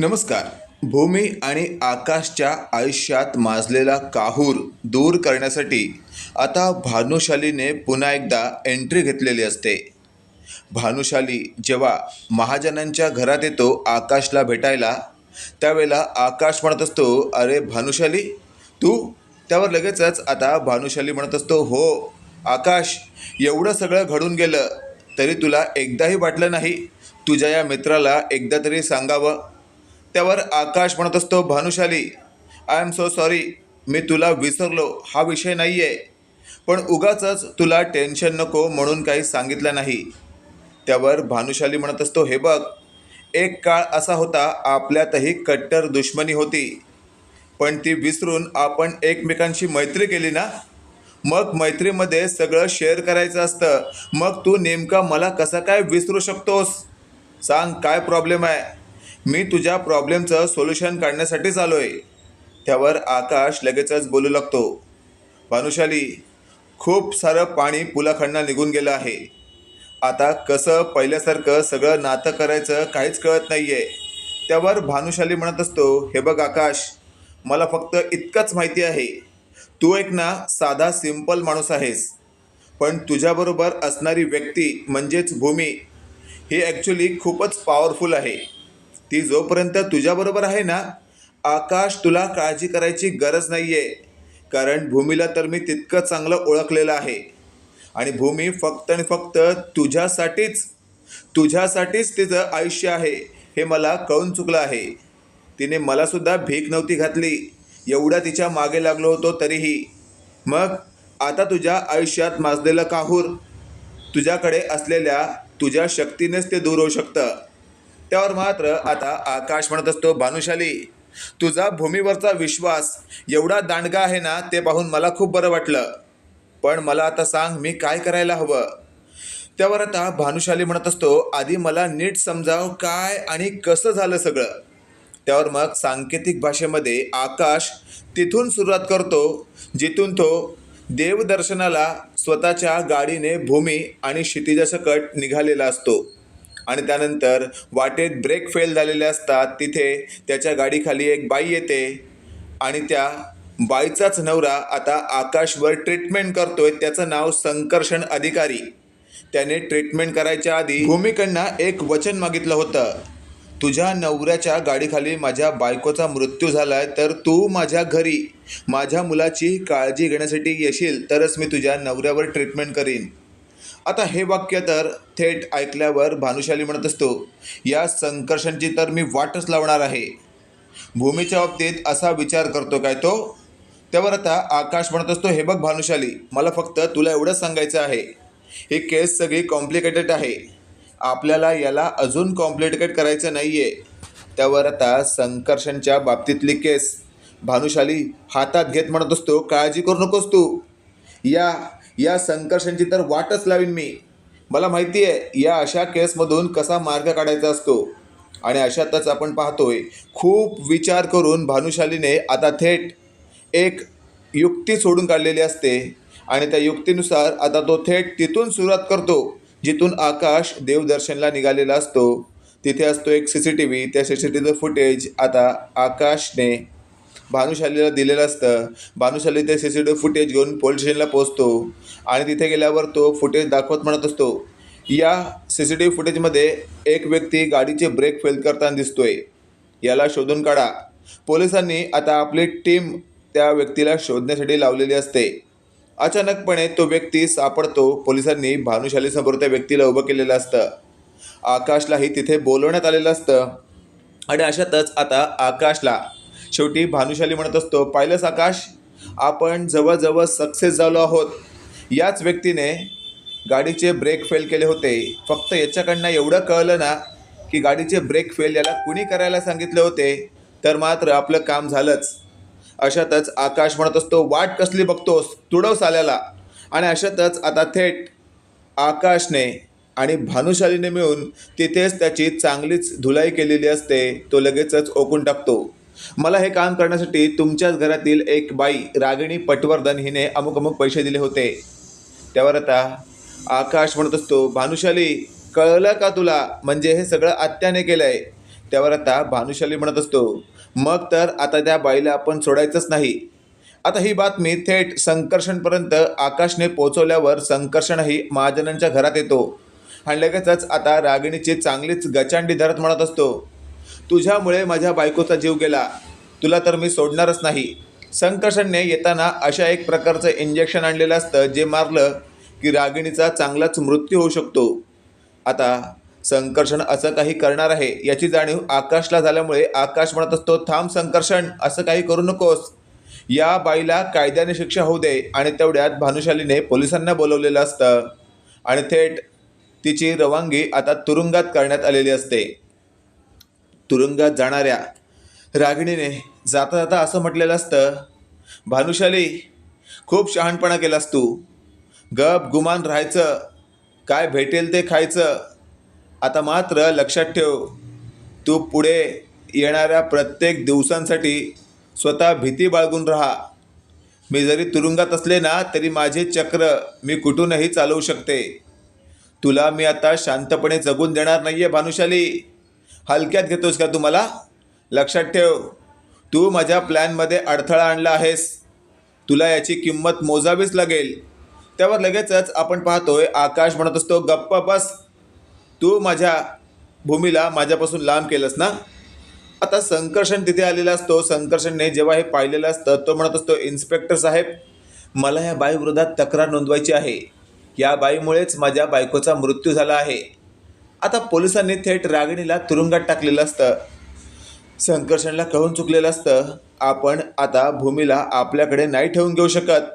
नमस्कार. भूमी आणि आकाशच्या आयुष्यात माजलेला काहूर दूर करण्यासाठी आता भानुशालीने पुन्हा एकदा एंट्री घेतलेली असते. भानुशाली जेव्हा महाजनांच्या घरात येतो आकाशला भेटायला त्यावेळेला आकाश म्हणत असतो अरे भानुशाली तू? त्यावर लगेचच आता भानुशाली म्हणत असतो हो आकाश एवढं सगळं घडून गेलं तरी तुला एकदाही वाटलं नाही? तुझ्या या मित्राला एकदा तरी सांगावं. त्यावर आकाश म्हणत असतो Bhanushali I am so sorry मी तुला विसरलो. हा विषय नाही आहे पण उगाचच तुला टेन्शन नको म्हणून काही सांगितलं नाही. त्यावर भानुशाली म्हणत असतो हे बघ एक काळ असा होता आपल्यातही कट्टर दुश्मनी होती. पण ती विसरून आपण एकमेकांशी मैत्री केली ना? मग मैत्रीमध्ये सगळं शेअर करायचं असतं. मग तू नेमका मला कसा काय विसरू शकतोस? सांग काय प्रॉब्लेम आहे? मी तुझ्या प्रॉब्लेमचं सोल्युशन काढण्यासाठीच आलो आहे त्यावर आकाश लगेचच बोलू लागतो. भानुशाली खूप सारं पाणी पुलाखंडनं निघून गेलं आहे. आता कसं पहिल्यासारखं सगळं नातं करायचं काहीच कळत नाही आहे त्यावर भानुशाली म्हणत असतो हे बघ आकाश मला फक्त इतकंच माहिती आहे. तू एक ना साधा सिंपल माणूस आहेस. पण तुझ्याबरोबर असणारी व्यक्ती म्हणजेच भूमी ही ॲक्च्युली खूपच पॉवरफुल आहे. ती जोपर्यंत तुझ्याबरोबर आहे ना आकाश तुला काळजी करायची गरज नाही आहे कारण भूमीला तर मी तितकं चांगलं ओळखलेलं आहे. आणि भूमी फक्त आणि फक्त तुझ्यासाठीच तुझ्यासाठीच तिचं आयुष्य आहे हे मला कळून चुकलं आहे. तिने मलासुद्धा भीक नव्हती घातली. एवढा तिच्यामागे लागलो होतो तरीही. मग आता तुझ्या आयुष्यात माजलेलं काहूर? तुझ्याकडे असलेल्या तुझ्या शक्तीनेच ते दूर होऊ शकतं. त्यावर मात्र आता आकाश म्हणत असतो भानुशाली तुझा भूमीवरचा विश्वास एवढा दांडगा आहे ना ते पाहून मला खूप बरं वाटलं. पण मला आता सांग मी काय करायला हवं? त्यावर आता भानुशाली म्हणत असतो आधी मला नीट समजाव काय आणि कसं झालं सगळं. त्यावर मग सांकेतिक भाषेमध्ये आकाश तिथून सुरुवात करतो जिथून तो देवदर्शनाला स्वतःच्या गाडीने भूमी आणि क्षितिजासकट निघालेला असतो. आणि त्यानंतर वाटेत ब्रेक फेल झालेले असतात तिथे त्याच्या गाडीखाली एक बाई येते आणि त्या बाईचाच नवरा आता आकाशवर ट्रीटमेंट करतोय त्याचं नाव संकर्षण अधिकारी. त्याने ट्रीटमेंट करायच्या आधी भूमीकडनं एक वचन मागितलं होतं. तुझ्या नवऱ्याच्या गाडीखाली माझ्या बायकोचा मृत्यू झाला आहे तर तू माझ्या घरी. माझ्या मुलाची काळजी घेण्यासाठी येशील तरच मी तुझ्या नवऱ्यावर ट्रीटमेंट करीन. आता हे वाक्य तर थेट ऐकल्यावर भानुशाली म्हणत असतो या संकर्षांची तर मी वाटच लावणार आहे. भूमीच्या बाबतीत असा विचार करतो काय तो? त्यावर आता आकाश म्हणत असतो हे बघ भानुशाली मला फक्त तुला एवढंच सांगायचं आहे. ही केस सगळी कॉम्प्लिकेटेड आहे. आपल्याला याला अजून कॉम्प्लिकेट करायचं नाही आहे त्यावर आता संकर्षणच्या बाबतीतली केस. भानुशाली हातात घेत म्हणत असतो काळजी करू नकोस तू. या या संकर्षांची तर वाटच लावीन मी. मला माहिती आहे या अशा केसमधून कसा मार्ग काढायचा असतो? आणि अशातच आपण पाहतोय खूप विचार करून भानुशालीने आता थेट एक युक्ती सोडून काढलेली असते. आणि त्या युक्तीनुसार आता तो थेट तिथून सुरुवात करतो जिथून आकाश देवदर्शनला निघालेला असतो. तिथे असतो एक सी सी टी व्ही. त्या सी सी टी व्हीचं फुटेज आता आकाशने भानुशालीला दिलेलं असतं. भानुशाली ते C C T V footage घेऊन पोलीस स्टेशनला पोचतो आणि तिथे गेल्यावर तो फुटेज दाखवत म्हणत असतो या सी सी टी व्ही फुटेजमध्ये एक व्यक्ती गाडीचे ब्रेक फेल करताना दिसतोय. याला शोधून काढा. पोलिसांनी आता आपली टीम त्या व्यक्तीला शोधण्यासाठी लावलेली असते. अचानकपणे तो व्यक्ती सापडतो पोलिसांनी भानुशालीसमोर त्या व्यक्तीला उभं केलेलं असतं. आकाशलाही तिथे बोलवण्यात आलेलं असतं. आणि अशातच आता आकाशला शेवटी भानुशाली म्हणत असतो पाहिलंस आकाश? आपण जवळजवळ सक्सेस झालो आहोत. याच व्यक्तीने गाडीचे ब्रेक फेल केले होते. फक्त याच्याकडनं एवढं कळलं ना की गाडीचे ब्रेक फेल याला कुणी करायला सांगितले होते तर मात्र आपलं काम झालंच. अशातच आकाश म्हणत असतो वाट कसली बघतोस? तुडवस आल्याला. आणि अशातच आता थेट आकाशने आणि भानुशालीने मिळून तिथेच त्याची चांगलीच धुलाई केलेली असते तो लगेचच ओकून टाकतो. मला हे काम करण्यासाठी तुमच्याच घरातील एक बाई रागिणी पटवर्धन हिने अमुक अमुक पैसे दिले होते. त्यावर आता आकाश म्हणत असतो भानुशाली कळलं का तुला? म्हणजे हे सगळं आत्याने केलं आहे त्यावर आता भानुशाली म्हणत असतो मग तर आता त्या बाईला आपण सोडायचंच नाही. आता ही बातमी थेट संकर्षणपर्यंत आकाशने पोचवल्यावर संकर्षणही महाजनांच्या घरात येतो. आणि लगेचच आता रागिणीची चांगलीच गचांडी धरत म्हणत असतो तुझ्यामुळे माझ्या बायकोचा जीव गेला. तुला तर मी सोडणारच नाही. संकर्षणने येताना अशा एक प्रकारचं इंजेक्शन आणलेलं असतं जे मारलं की रागिणीचा चांगलाच मृत्यू होऊ शकतो. आता संकर्षण असं काही करणार आहे याची जाणीव आकाशला झाल्यामुळे आकाश म्हणत असतो थांब संकर्षण असं काही करू नकोस. या बाईला कायद्याने शिक्षा होऊ दे. आणि तेवढ्यात भानुशालीने पोलिसांना बोलवलेलं असतं. आणि थेट तिची रवानगी आता तुरुंगात करण्यात आलेली असते. तुरुंगात जाणाऱ्या रागिणीने जाता जाता असं म्हटलेलं असतं भानुशाली खूप शहाणपणा केलास तू. गप गुमान राहायचं काय भेटेल ते खायचं. आता मात्र लक्षात ठेव तू पुढे येणाऱ्या प्रत्येक दिवसांसाठी स्वतः भीती बाळगून राहा. मी जरी तुरुंगात असले ना तरी माझे चक्र मी कुठूनही चालवू शकते. तुला मी आता शांतपणे जगून देणार नाही आहे भानुशाली. हलक्यात घेतोस का तू मला? लक्षात ठेव. तू माझ्या प्लॅनमध्ये अडथळा आणला आहेस. तुला याची किंमत मोजावीच लागेल. त्यावर लगेचच आपण पाहतोय आकाश म्हणत असतो गप्प बस. तू माझ्या भूमीला माझ्यापासून लांब केलंस ना? आता संकर्षण तिथे आलेला असतो. संकर्षणने जेव्हा हे पाहिलेलं असतं तो म्हणत असतो इन्स्पेक्टर साहेब मला या बाईविरोधात तक्रार नोंदवायची आहे. या बाईमुळेच माझ्या बायकोचा मृत्यू झाला आहे. आता पोलिसांनी थेट रागिणीला तुरुंगात टाकलेलं असतं. संकर्षणला कळून चुकलेलं असतं. आपण आता भूमीला आपल्याकडे नाही ठेवून घेऊ शकत.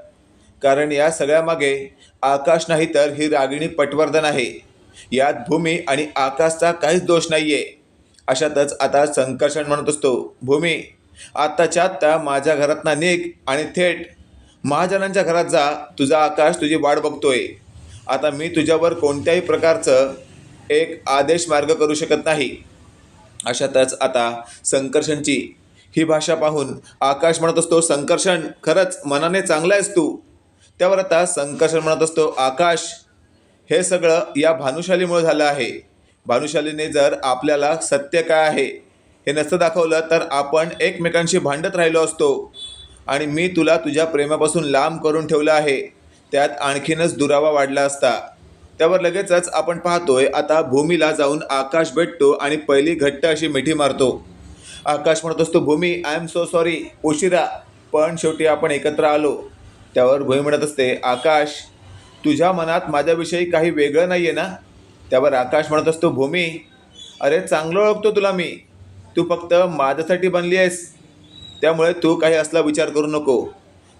कारण या सगळ्यामागे आकाश नाही तर ही रागिणी पटवर्धन आहे. यात भूमी आणि आकाशचा काहीच दोष नाही आहे अशातच आता संकर्षण म्हणत असतो. भूमी आत्ताच्या आत्ता माझ्या घरातना निघ आणि थेट. महाजनांच्या घरात जा. तुझा आकाश तुझी वाट बघतोय. आता मी तुझ्यावर कोणत्याही प्रकारचं एक आदेश मार्ग करू शकत नाही. अशातच आता संकर्षणची ही भाषा पाहून आकाश म्हणत असतो संकर्षण खरंच मनाने चांगला आहेस तू. त्यावर आता संकर्षण म्हणत असतो आकाश हे सगळं या भानुशालीमुळे झालं आहे. भानुशालीने जर आपल्याला सत्य काय आहे हे नसतं दाखवलं तर आपण एकमेकांशी भांडत राहिलो असतो. आणि मी तुला तुझ्या प्रेमापासून लांब करून ठेवलं आहे. त्यात आणखीनच दुरावा वाढला असता. त्यावर लगेचच आपण पाहतोय आता भूमीला जाऊन आकाश भेटतो आणि पहिली घट्ट अशी मिठी मारतो. आकाश म्हणत असतो Bhumi I am so sorry उशिरा. पण शेवटी आपण एकत्र आलो. त्यावर भूमी म्हणत असते आकाश तुझ्या मनात माझ्याविषयी काही वेगळं नाही आहे ना? त्यावर आकाश म्हणत असतो भूमी अरे चांगलं ओळखतो तुला मी. तू फक्त माझ्यासाठी बनली आहेस. त्यामुळे तू काही असला विचार करू नको.